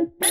Bye.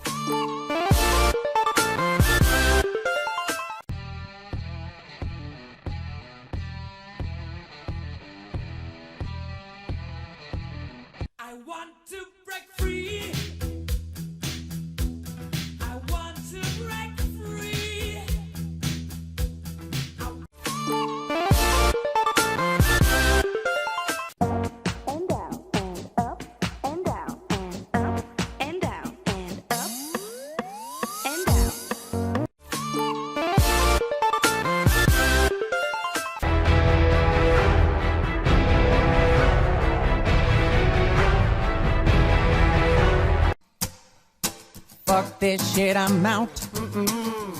this shit, I'm out.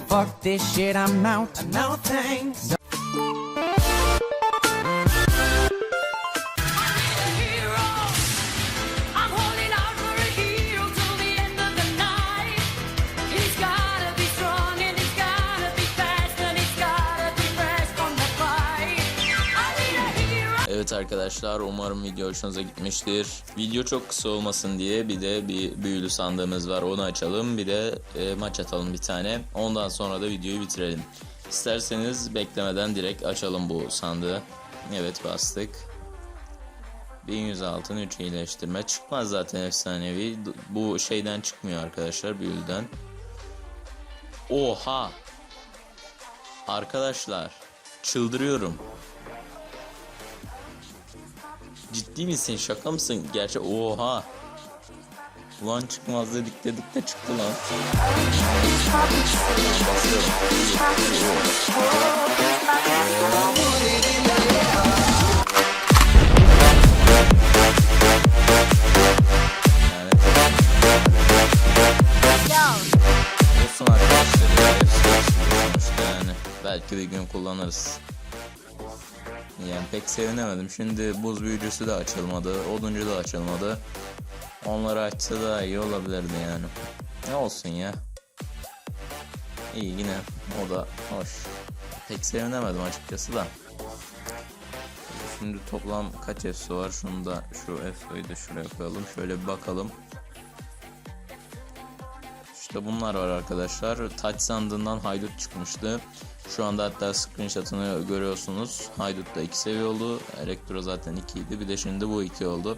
Fuck this shit, I'm out. No thanks. Arkadaşlar umarım video hoşunuza gitmiştir. Video çok kısa olmasın diye bir de bir büyülü sandığımız var onu açalım. Bir de e, maç atalım bir tane. Ondan sonra da videoyu bitirelim. İsterseniz beklemeden direkt açalım bu sandığı. Evet bastık. 1100 altın 3 iyileştirme çıkmaz zaten efsanevi. Bu şeyden çıkmıyor arkadaşlar büyülden. Oha! Arkadaşlar çıldırıyorum. Ciddi misin? Şaka mısın? Gerçi oha. Ulan çıkmaz dedik dedik de çıktı lan. Yani. Olsun arkadaşlar. yani. Belki bir gün kullanırız. Yani pek sevinemedim. Şimdi buz büyücüsü de açılmadı. Oduncu da açılmadı. Onları açsa da iyi olabilirdi yani. Ne olsun ya. İyi yine o da hoş. Pek sevinemedim açıkçası da. Şimdi toplam kaç EFSO var? Şunu da şu EFSO'yu da şuraya koyalım. Şöyle bir bakalım. İşte bunlar var arkadaşlar. Taç sandığından haydut çıkmıştı. Şu anda hatta screenshot'ını görüyorsunuz. Haydut da 2 seviye oldu. Elektro zaten 2 idi. Bir de şimdi bu 2 oldu.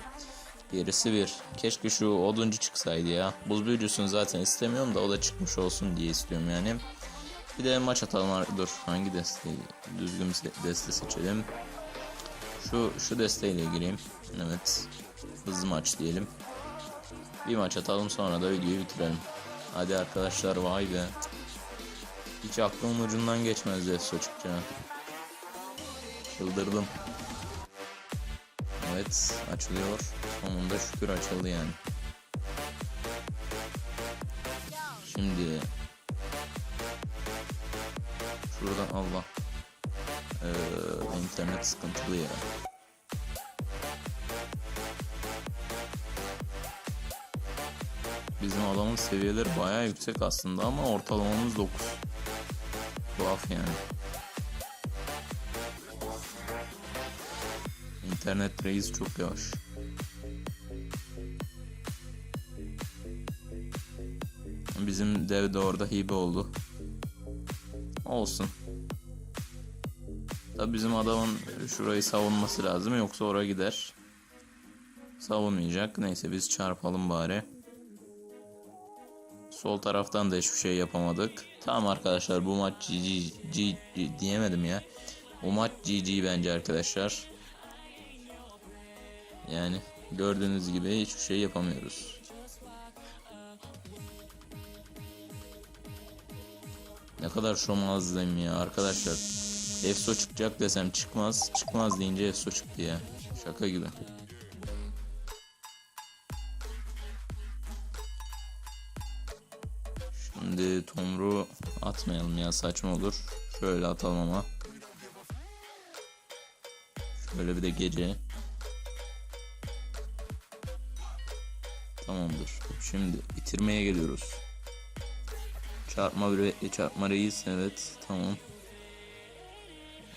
Gerisi bir. Keşke şu oduncu çıksaydı ya. Buz büyücüsünü zaten istemiyorum da o da çıkmış olsun diye istiyorum yani. Bir de maç atalım. Dur hangi desteği? Düzgün bir deste seçelim. Şu şu desteğiyle gireyim. Evet. Hızlı maç diyelim. Bir maç atalım sonra da videoyu bitirelim. Hadi arkadaşlar vay be. Hiç aklımın ucundan geçmez Defso çıkacağını. Çıldırdım. Evet açılıyor. Sonunda şükür açıldı yani. Şimdi şuradan Allah. Ee, internet sıkıntılı ya. Bizim adamın seviyeleri bayağı yüksek aslında ama ortalamamız 9. Tuhaf yani. İnternet reis çok yavaş. Bizim dev de orada hibe oldu. Olsun. Tabi bizim adamın şurayı savunması lazım yoksa oraya gider. Savunmayacak. Neyse biz çarpalım bari. Sol taraftan da hiçbir şey yapamadık. Tamam arkadaşlar bu maç GG, diyemedim ya. Bu maç GG bence arkadaşlar. Yani gördüğünüz gibi hiçbir şey yapamıyoruz. Ne kadar şomazlıyım ya arkadaşlar. Efso çıkacak desem çıkmaz. Çıkmaz deyince Efso çıktı ya. Şaka gibi. Şimdi Tomru atmayalım ya saçma olur. Şöyle atalım ama. Şöyle bir de gece. Tamamdır. Şimdi bitirmeye geliyoruz. Çarpma bir çarpma reis evet tamam.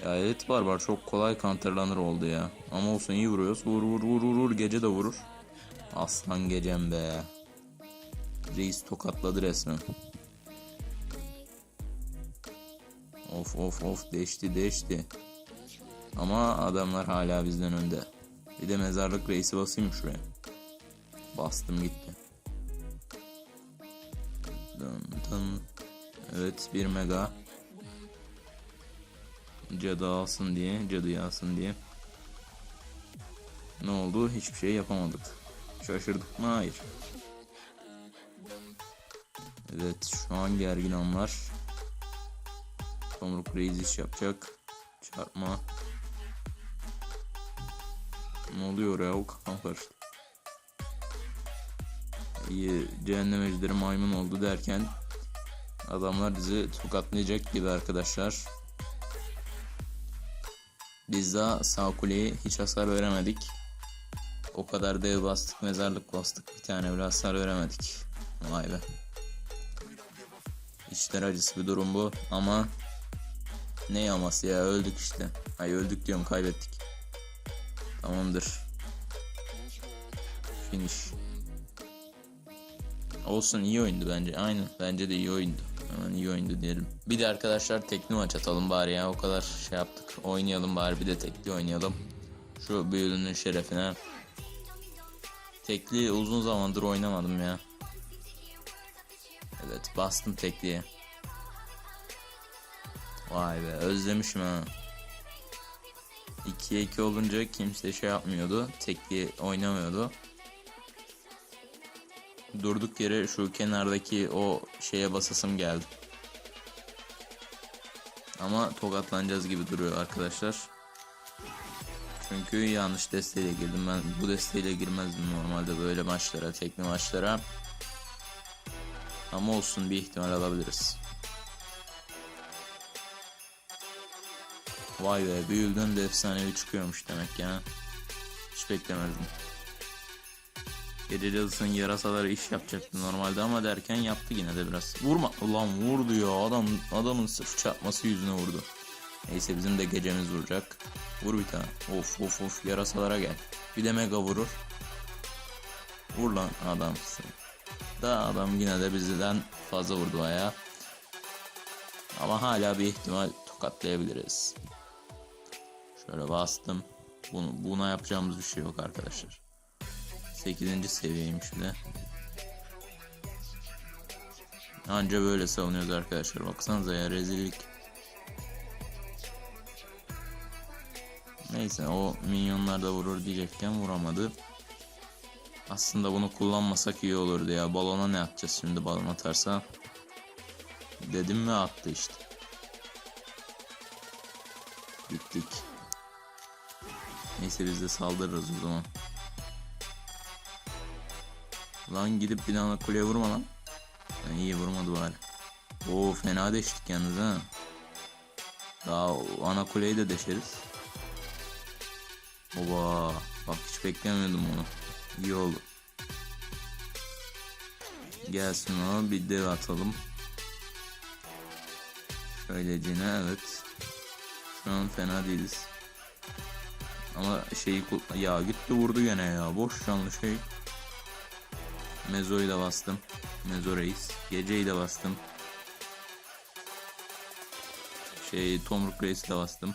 Ya evet barbar çok kolay counterlanır oldu ya. Ama olsun iyi vuruyoruz. Vur vur vur vur vur gece de vurur. Aslan gecem be. Reis tokatladı resmen. Of of of değişti değişti. Ama adamlar hala bizden önde. Bir de mezarlık reisi basayım şuraya. Bastım gitti. Dın dın. Evet bir mega. Cadı alsın diye, cadı alsın diye. Ne oldu? Hiçbir şey yapamadık. Şaşırdık mı? Hayır. Evet şu an gergin anlar. Tomruk Reis iş yapacak. Çarpma. Ne oluyor ya o kafam karıştı. İyi cehennem ejderi maymun oldu derken adamlar bizi tokatlayacak gibi arkadaşlar. Biz daha sağ kuleye hiç hasar veremedik. O kadar dev bastık, mezarlık bastık. Bir tane bile hasar veremedik. Vay be. İçler acısı bir durum bu ama ne yaması ya öldük işte. Ay öldük diyorum kaybettik. Tamamdır. Finish. Olsun iyi oyundu bence. Aynen bence de iyi oyundu. Hemen iyi oyundu diyelim. Bir de arkadaşlar tekli maç atalım bari ya. O kadar şey yaptık. Oynayalım bari bir de tekli oynayalım. Şu büyülünün şerefine. Tekli uzun zamandır oynamadım ya. Evet bastım tekliye. Vay be özlemişim ha. 2'ye 2 olunca kimse şey yapmıyordu. Tekli oynamıyordu. Durduk yere şu kenardaki o şeye basasım geldi. Ama tokatlanacağız gibi duruyor arkadaşlar. Çünkü yanlış desteğiyle girdim. Ben bu desteğiyle girmezdim normalde böyle maçlara, tekli maçlara. Ama olsun bir ihtimal alabiliriz. Vay be büyülden de efsanevi çıkıyormuş demek ya. Hiç beklemezdim. Cadısının yarasaları iş yapacaktı normalde ama derken yaptı yine de biraz. Vurma. Ulan vurdu ya adam adamın sırf çarpması yüzüne vurdu. Neyse bizim de gecemiz vuracak. Vur bir tane. Of of of yarasalara gel. Bir de mega vurur. Vur lan adamsın. Da adam yine de bizden fazla vurdu ayağa. Ama hala bir ihtimal tokatlayabiliriz. Şöyle bastım. Bunu, buna yapacağımız bir şey yok arkadaşlar. 8. seviyeymiş bir de. Anca böyle savunuyoruz arkadaşlar. Baksanıza ya rezillik. Neyse o minyonlar da vurur diyecekken vuramadı. Aslında bunu kullanmasak iyi olurdu ya. Balona ne atacağız şimdi balon atarsa? Dedim mi attı işte. Gittik. Neyse biz de saldırırız o zaman. Lan gidip bir daha kuleye vurma lan. Yani iyi vurmadı bari. Oo fena deştik yalnız ha. Daha ana kuleyi de deşeriz. Oba bak hiç beklemiyordum onu. İyi oldu. Gelsin o bir dev atalım. Şöylecine evet. Şu an fena değiliz. Ama şeyi ya gitti vurdu gene ya boş canlı şey. Mezo'yu da bastım. Mezo Reis. Geceyi de bastım. Şey Tomruk Reis'i de bastım.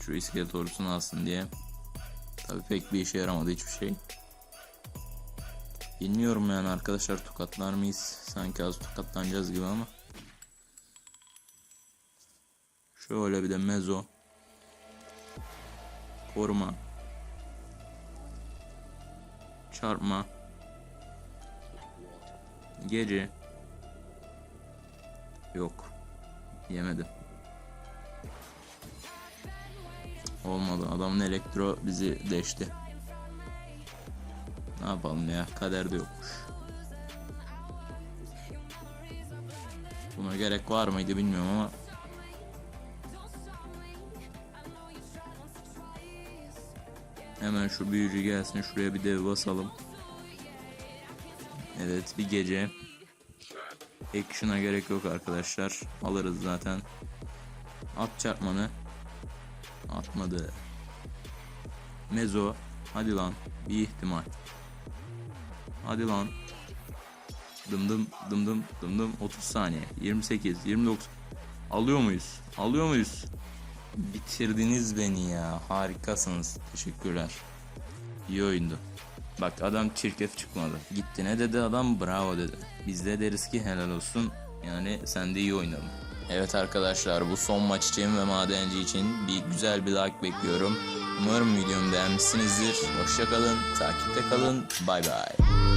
Şu iskelet ordusunu alsın diye. Tabi pek bir işe yaramadı hiçbir şey. Bilmiyorum yani arkadaşlar tokatlar mıyız? Sanki az tokatlanacağız gibi ama. Şöyle bir de mezo. Koruma. Çarpma. Gece. Yok. Yemedim. Olmadı. Adamın elektro bizi deşti. Ne yapalım ya? Kaderde yokmuş. Buna gerek var mıydı bilmiyorum ama Hemen şu büyücü gelsin şuraya bir dev basalım. Evet bir gece. Action'a gerek yok arkadaşlar. Alırız zaten. At çarpmanı. Atmadı. Mezo. Hadi lan. Bir ihtimal. Hadi lan. Dım dım dım dım dım dım 30 saniye. 28, 29. Alıyor muyuz? Alıyor muyuz? Bitirdiniz beni ya. Harikasınız. Teşekkürler. İyi oyundu. Bak adam çirkef çıkmadı. Gitti ne dedi adam bravo dedi. Biz de deriz ki helal olsun. Yani sen de iyi oynadın. Evet arkadaşlar bu son maç için ve madenci için bir güzel bir like bekliyorum. Umarım videomu beğenmişsinizdir. Hoşçakalın, takipte kalın. Bay bay.